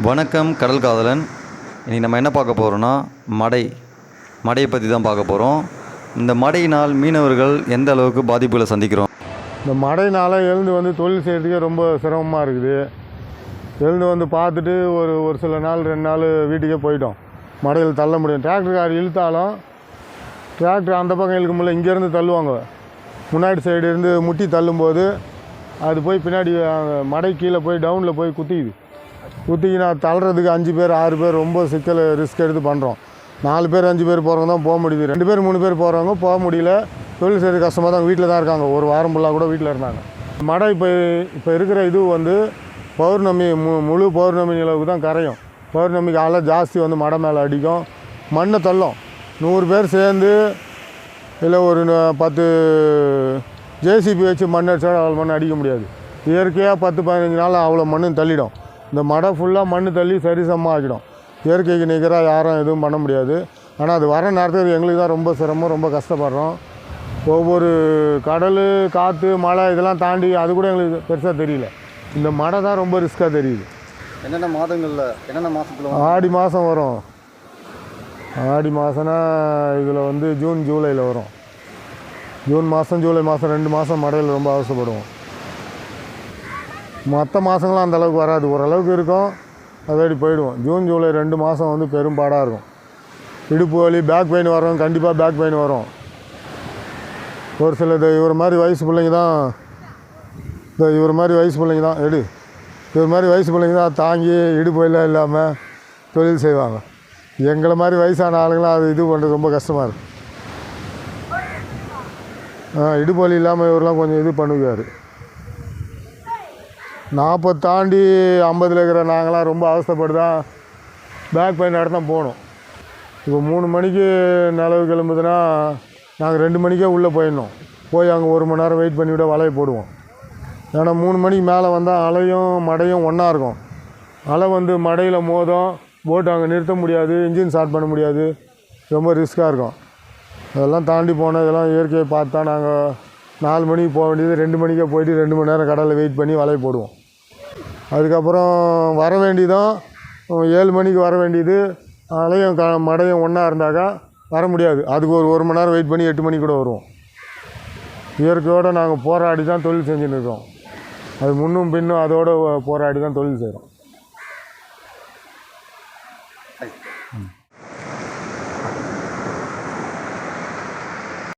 வணக்கம் கடல் காதலன். இன்றைக்கி நம்ம என்ன பார்க்க போகிறோன்னா மடை. மடையை பற்றி தான் பார்க்க போகிறோம் இந்த மடையினால் மீனவர்கள் எந்த அளவுக்கு பாதிப்புகளை சந்திக்கிறோம்? இந்த மடையினால் எழுந்து வந்து தொழில் செய்கிறதுக்கே ரொம்ப சிரமமாக இருக்குது. எழுந்து வந்து பார்த்துட்டு ஒரு ஒரு சில நாள் ரெண்டு நாள் வீட்டுக்கே போயிட்டோம். மடையில் தள்ள முடியும். டிராக்டர்கார் இழுத்தாலும் டிராக்டர் அந்த பக்கம் இழுக்க முடியல இங்கேருந்து தள்ளுவாங்க. முன்னாடி சைடு இருந்து முட்டி தள்ளும்போது அது போய் பின்னாடி மடை கீழே போய் டவுனில் போய் குத்திக்குது. குத்திக்கினா தள்ளுறதுக்கு அஞ்சு பேர் ஆறு பேர் ரொம்ப சிக்கல் ரிஸ்க் எடுத்து பண்ணுறோம் நாலு பேர் அஞ்சு பேர் போகிறவங்க தான் போக முடியுது. ரெண்டு பேர் மூணு பேர் போகிறவங்க போக முடியல. தொழில் செய்கிறது கஷ்டமாக தான் வீட்டில் தான் இருக்காங்க. ஒரு வாரம் ஃபுல்லாக கூட வீட்டில் இருந்தாங்க. மடம் இப்போ இப்போ இருக்கிற இது வந்து பௌர்ணமி மு முழு பௌர்ணமி நிலவுக்கு தான் கரையும். பௌர்ணமிக்கு அலை ஜாஸ்தி வந்து மடை மேலே அடிக்கும். மண்ணை தள்ளும். நூறு பேர் சேர்ந்து இல்லை ஒரு ந- பத்து ஜேசிபி வச்சு மண் அடிச்சாலும் அவ்வளோ மண் அடிக்க முடியாது. இயற்கையாக பத்து பதினஞ்சு நாள் அவ்வளோ மண்ணும் தள்ளிடும். இந்த மடை ஃபுல்லாக மண் தள்ளி சரிசமமாக ஆக்கிடும். இயற்கைக்கு நிகராக யாரும் எதுவும் பண்ண முடியாது. ஆனால் அது வர நேரத்துக்கு எங்களுக்கு தான் ரொம்ப சிரமம் ரொம்ப கஷ்டப்படுறோம். ஒவ்வொரு கடல் காற்று மழை இதெல்லாம் தாண்டி அது கூட எங்களுக்கு பெருசாக தெரியல. இந்த மடை தான் ரொம்ப ரிஸ்க்காக தெரியுது. என்னென்ன மாதங்களில் என்னென்ன மாதத்தில் ஆடி மாதம் வரும். ஆடி மாதம்னா இதில் வந்து ஜூன் ஜூலையில் வரும். ஜூன் மாதம் ஜூலை மாதம் ரெண்டு மாதம் மழையில் ரொம்ப அவசரப்படுவோம். மற்ற மாதங்களும் அந்தளவுக்கு வராது. ஓரளவுக்கு இருக்கும் அதோடி போயிடுவோம். ஜூன் ஜூலை ரெண்டு மாதம் வந்து பெரும்பாடாக இருக்கும். இடுப்பு வலி பேக் பெயின் வரும் கண்டிப்பாக பேக் பெயின் வரும். ஒரு சில இது இவர் மாதிரி வயசு பிள்ளைங்க தான் இந்த இவர் மாதிரி வயசு பிள்ளைங்க தான் எடு. இவர் மாதிரி வயசு பிள்ளைங்க தான் தாங்கி இடுப்பு வலிலாம் இல்லாமல் தொழில் செய்வாங்க. எங்களை மாதிரி வயசான ஆளுங்களாம் அது இது பண்ணுறது ரொம்ப கஷ்டமாக இருக்குது இடுப்பு வலி இல்லாமல் இவரெலாம் கொஞ்சம் இது பண்ணுவார். நாற்பது தாண்டி ஐம்பதில் இருக்கிற நாங்களாம் ரொம்ப அவஸ்தைப்பட்டு தான் பேக் பெயின் தான் போகணும் இப்போ மூணு மணிக்கு நிலவு கிளம்புதுன்னா நாங்கள் ரெண்டு மணிக்கே உள்ளே போயிடணும். போய் அங்கே ஒரு மணி நேரம் வெயிட் பண்ணி விட வலையை போடுவோம். ஏன்னா மூணு மணிக்கு மேலே வந்தால் அலையும் மடையும் ஒன்றா இருக்கும். அலை வந்து மடையில் மோதும் போட்டு அங்கே நிறுத்த முடியாது இன்ஜின் ஸ்டார்ட் பண்ண முடியாது. ரொம்ப ரிஸ்க்காக இருக்கும். அதெல்லாம் தாண்டி போனால் இதெல்லாம் இயற்கையை பார்த்து தான் நாங்கள் நாலு மணிக்கு போக வேண்டியது ரெண்டு மணிக்கே போயிட்டு ரெண்டு மணி நேரம் கடலில் வெயிட் பண்ணி வலையை போடுவோம். அதுக்கப்புறம் வர வேண்டியதும் ஏழு மணிக்கு வர வேண்டியது. அலையும் க மடையும் ஒன்றா இருந்தாக்கா வர முடியாது. அதுக்கு ஒரு ஒரு மணி நேரம் வெயிட் பண்ணி எட்டு மணி கூட வருவோம். இயற்கையோடு நாங்கள் போராடி தான் தொழில் செஞ்சுன்னு இருக்கோம். அது முன்னும் பின்னும் அதோடு போராடி தான் தொழில் செய்கிறோம் ம்.